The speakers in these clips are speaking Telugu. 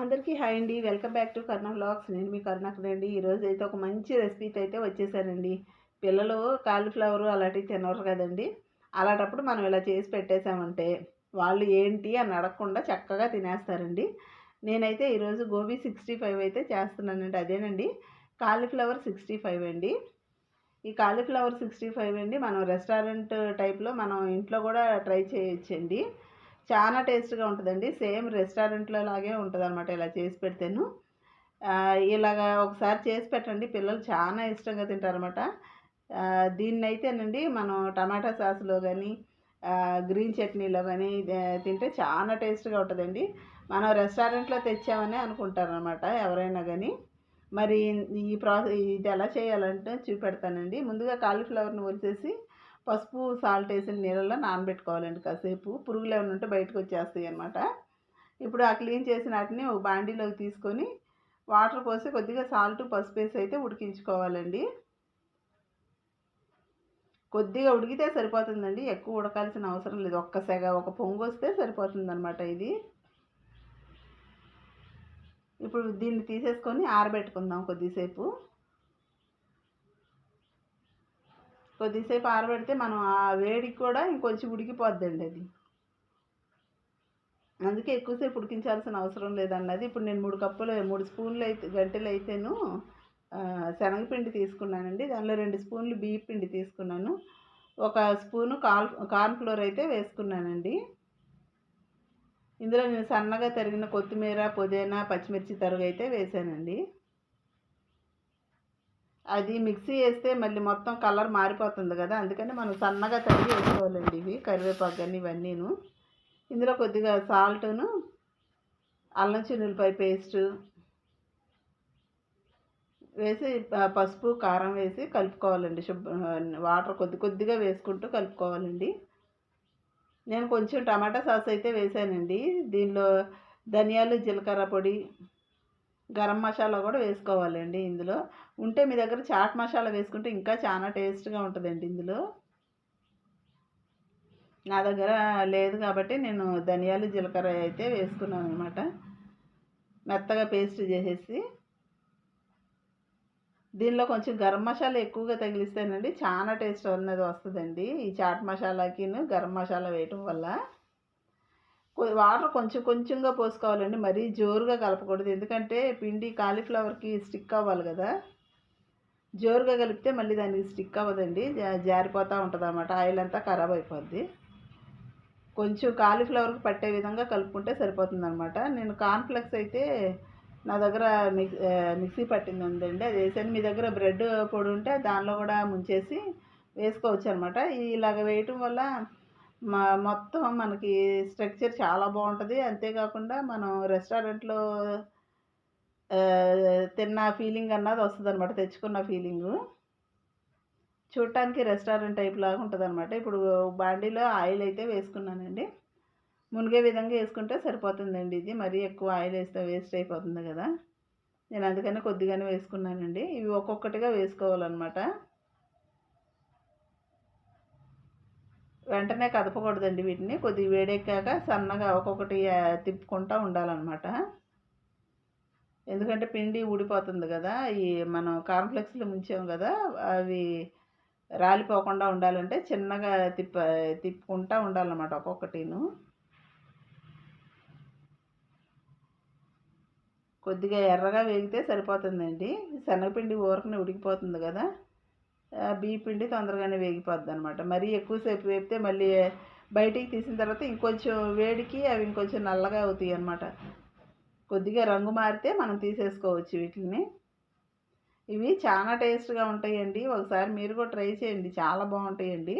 అందరికీ హాయ్ అండి. Welcome back to Karna vlogs. నేను మీ కర్ణకునండి ఈరోజు అయితే ఒక మంచి రెసిపీతో అయితే వచ్చేసానండి. పిల్లలు కాలీఫ్లవర్ అలాంటివి తినరు కదండి. అలాంటప్పుడు మనం ఇలా చేసి పెట్టేసామంటే వాళ్ళు ఏంటి అని అడగకుండా చక్కగా తినేస్తారండి. నేనైతే ఈరోజు గోబీ సిక్స్టీ ఫైవ్ అయితే చేస్తున్నానండి. అదేనండి. కాలీఫ్లవర్ సిక్స్టీ ఫైవ్ అండి. ఈ కాలీఫ్లవర్ సిక్స్టీ ఫైవ్ అండి. మనం రెస్టారెంట్ టైప్లో మనం ఇంట్లో కూడా ట్రై చేయొచ్చండి. చాలా టేస్ట్గా ఉంటుందండి. సేమ్ రెస్టారెంట్లో లాగే ఉంటుంది అనమాట ఇలా చేసి పెడితేను. ఇలాగా ఒకసారి చేసి పెట్టండి. పిల్లలు చాలా ఇష్టంగా తింటారనమాట దీన్ని అయితేనండి మనం టమాటా సాస్లో కానీ గ్రీన్ చట్నీలో కానీ తింటే చాలా టేస్ట్గా ఉంటుందండి. మనం రెస్టారెంట్లో తెచ్చామని అనుకుంటారనమాట ఎవరైనా కానీ మరి ఈ ప్రాసెస్ ఇది ఎలా చేయాలంటే చూపెడతానండి. ముందుగా కాలీఫ్లవర్ని ఒలిచేసి పసుపు సాల్ట్ వేసిన నీళ్ళలో నానబెట్టుకోవాలండి కాసేపు. పురుగులు ఏమైనా ఉంటే బయటకు వచ్చేస్తాయి అనమాట ఇప్పుడు ఆ క్లీన్ చేసిన వాటిని ఒక బాండీలోకి తీసుకొని వాటర్ పోసి కొద్దిగా సాల్ట్ పసుపు వేసి అయితే ఉడికించుకోవాలండి. కొద్దిగా ఉడికితే సరిపోతుందండి. ఎక్కువ ఉడకాల్సిన అవసరం లేదు. ఒక్క సెగ ఒక పొంగు వస్తే సరిపోతుందనమాట ఇది. ఇప్పుడు దీన్ని తీసేసుకొని ఆరబెట్టుకుందాం కొద్దిసేపు. కొద్దిసేపు ఆరబెడితే మనం ఆ వేడికి కూడా ఇంకొంచెం ఉడికిపోద్దండి అది. అందుకే ఎక్కువసేపు ఉడికించాల్సిన అవసరం లేదన్నది. ఇప్పుడు నేను మూడు కప్పులు మూడు స్పూన్లు అయితే గంటలు అయితేను శనగపిండి తీసుకున్నానండి. దానిలో రెండు స్పూన్లు బియ్య పిండి తీసుకున్నాను. ఒక స్పూను కాల్ కార్న్ఫ్లోర్ అయితే వేసుకున్నానండి. ఇందులో నేను సన్నగా తరిగిన కొత్తిమీర పుదీనా పచ్చిమిర్చి తరుగు అయితే వేసానండి. అది మిక్సీ వేస్తే మళ్ళీ మొత్తం కలర్ మారిపోతుంది కదా అందుకని మనం సన్నగా తరిగి వేసుకోవాలండి ఇవి కరివేపాకు కానీ ఇవన్నీను. ఇందులో కొద్దిగా సాల్ట్ను అల్లం చిన్నులపై పేస్ట్ వేసి పసుపు కారం వేసి కలుపుకోవాలండి. శుభ్ర వాటర్ కొద్ది కొద్దిగా వేసుకుంటూ కలుపుకోవాలండి. నేను కొంచెం టమాటా సాస్ అయితే వేసానండి. దీనిలో ధనియాలు జీలకర్ర పొడి గరం మసాలా కూడా వేసుకోవాలండి ఇందులో. ఉంటే మీ దగ్గర చాట్ మసాలా వేసుకుంటే ఇంకా చాలా టేస్ట్గా ఉంటుందండి ఇందులో. నా దగ్గర లేదు కాబట్టి నేను ధనియాలు జీలకర్ర అయితే వేసుకున్నాను అనమాట మెత్తగా పేస్ట్ చేసేసి. దీనిలో కొంచెం గరం మసాలా ఎక్కువగా తగిలిస్తేనండి చాలా టేస్ట్ అనేది వస్తుందండి ఈ చాట్ మసాలాకిను గరం మసాలా వేయటం వల్ల. వాటర్ కొంచెం కొంచెంగా పోసుకోవాలండి. మరీ జోరుగా కలపకూడదు. ఎందుకంటే పిండి కాలీఫ్లవర్కి స్టిక్ అవ్వాలి కదా. జోరుగా కలిపితే మళ్ళీ దానికి స్టిక్ అవ్వదండి. జా- జారిపోతూ ఉంటుంది అన్నమాట ఆయిల్ అంతా ఖరాబ్ అయిపోద్ది. కొంచెం కాలీఫ్లవర్కి పట్టే విధంగా కలుపుకుంటే సరిపోతుంది అనమాట నేను కార్న్ఫ్లెక్స్ అయితే నా దగ్గర మిక్ మిక్సీ పట్టింది ఉందండి అది వేసాను మీ దగ్గర బ్రెడ్ పొడి ఉంటే దానిలో కూడా ముంచేసి వేసుకోవచ్చు అనమాట ఇలాగ వేయటం వల్ల మొత్తం మనకి స్ట్రక్చర్ చాలా బాగుంటుంది. అంతేకాకుండా మనం రెస్టారెంట్లో తిన్న ఫీలింగ్ అన్నది వస్తుంది అనమాట తెచ్చుకున్న ఫీలింగు. చూడటానికి రెస్టారెంట్ టైప్ లాగా ఉంటుంది అనమాట ఇప్పుడు బాండీలో ఆయిల్ అయితే వేసుకున్నానండి. మునిగే విధంగా వేసుకుంటే సరిపోతుందండి ఇది. మరీ ఎక్కువ ఆయిల్ వేస్తే వేస్ట్ అయిపోతుంది కదా. నేను అందుకని కొద్దిగానే వేసుకున్నానండి. ఇవి ఒక్కొక్కటిగా వేసుకోవాలన్నమాట. వెంటనే కదపకూడదండి వీటిని. కొద్దిగా వేడెక్కాక సన్నగా ఒక్కొక్కటి తిప్పుకుంటూ ఉండాలన్నమాట. ఎందుకంటే పిండి ఊడిపోతుంది కదా. ఈ మనం కాంప్లెక్స్లో ముంచాం కదా అవి రాలిపోకుండా ఉండాలంటే చిన్నగా తిప్ప తిప్పుకుంటూ ఉండాలన్నమాట ఒక్కొక్కటిను. కొద్దిగా ఎర్రగా వేగితే సరిపోతుందండి. శనగపిండి ఊరకనే ఉడికిపోతుంది కదా. బియ్య పిండి తొందరగానే వేగిపోద్ది అనమాట మరీ ఎక్కువసేపు వేపితే మళ్ళీ బయటికి తీసిన తర్వాత ఇంకొంచెం వేడికి అవి ఇంకొంచెం నల్లగా అవుతాయి అన్నమాట. కొద్దిగా రంగు మారితే మనం తీసేసుకోవచ్చు వీటిని. ఇవి చాలా టేస్ట్గా ఉంటాయండి. ఒకసారి మీరు కూడా ట్రై చేయండి. చాలా బాగుంటాయండి.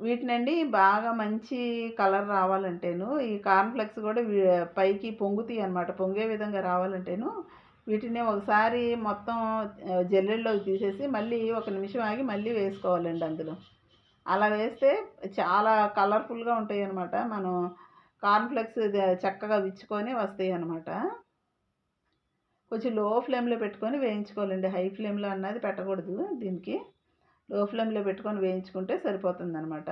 వీటినండి బాగా మంచి కలర్ రావాలంటేను ఈ కార్న్ఫ్లెక్స్ కూడా పైకి పొంగుతాయి అనమాట పొంగే విధంగా రావాలంటేను వీటిని ఒకసారి మొత్తం జల్లెల్లోకి తీసేసి మళ్ళీ ఒక నిమిషం ఆగి మళ్ళీ వేసుకోవాలండి అందులో. అలా వేస్తే చాలా కలర్ఫుల్గా ఉంటాయి అనమాట మనం కార్న్ఫ్లెక్స్ చక్కగా విచ్చుకొని వస్తాయి అనమాట కొంచెం లో ఫ్లేమ్లో పెట్టుకొని వేయించుకోవాలండి. హై ఫ్లేమ్లో అన్నది పెట్టకూడదు దీనికి. లో ఫ్లేమ్లో పెట్టుకొని వేయించుకుంటే సరిపోతుంది అనమాట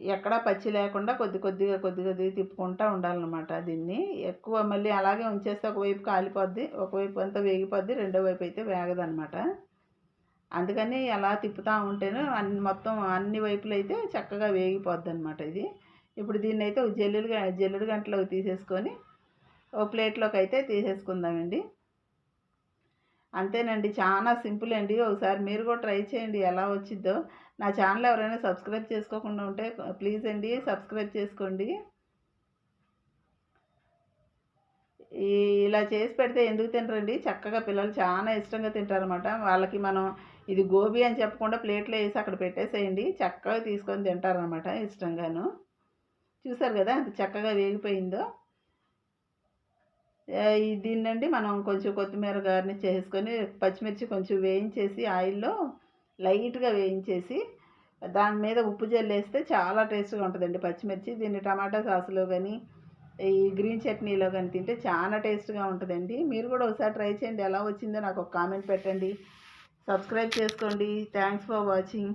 ఎక్కడా పచ్చి లేకుండా కొద్ది కొద్దిగా కొద్ది కొద్దిగా తిప్పుకుంటూ ఉండాలన్నమాట దీన్ని. ఎక్కువ మళ్ళీ అలాగే ఉంచేస్తే ఒకవైపు కాలిపోద్ది ఒకవైపు అంతా వేగిపోద్ది రెండో వైపు అయితే వేగదనమాట అందుకని అలా తిప్పుతూ ఉంటేనే అన్ని మొత్తం అన్ని వైపులు అయితే చక్కగా వేగిపోద్ది అనమాట ఇది. ఇప్పుడు దీన్ని అయితే జల్లుడు జల్లుడు గంటలోకి తీసేసుకొని ఓ ప్లేట్లోకి అయితే తీసేసుకుందామండి. అంతేనండి. చాలా సింపుల్ అండి. ఒకసారి మీరు కూడా ట్రై చేయండి. ఎలా వచ్చిద్దో. నా ఛానల్ ఎవరైనా సబ్స్క్రైబ్ చేసుకోకుండా ఉంటే ప్లీజ్ అండి సబ్స్క్రైబ్ చేసుకోండి. ఇలా చేసి పెడితే ఎందుకు తినరండి? చక్కగా పిల్లలు చాలా ఇష్టంగా తింటారనమాట వాళ్ళకి మనం ఇది గోబీ అని చెప్పకుండా ప్లేట్లో వేసి అక్కడ పెట్టేసేయండి. చక్కగా తీసుకొని తింటారనమాట ఇష్టంగాను. చూసారు కదా? అంత చక్కగా వేగిపోయిందో. దీన్నండి మనం కొంచెం కొత్తిమీర గార్నిష్ చేసుకొని పచ్చిమిర్చి కొంచెం వేయించేసి ఆయిల్లో లైట్గా వేయించేసి దాని మీద ఉప్పు జల్లేస్తే చాలా టేస్ట్గా ఉంటుందండి పచ్చిమిర్చి. దీన్ని టమాటా సాసులో కానీ ఈ గ్రీన్ చట్నీలో కానీ తింటే చాలా టేస్ట్గా ఉంటుందండి. మీరు కూడా ఒకసారి ట్రై చేయండి. ఎలా వచ్చిందో నాకు ఒక కామెంట్ పెట్టండి. సబ్స్క్రైబ్ చేసుకోండి. Thanks for watching.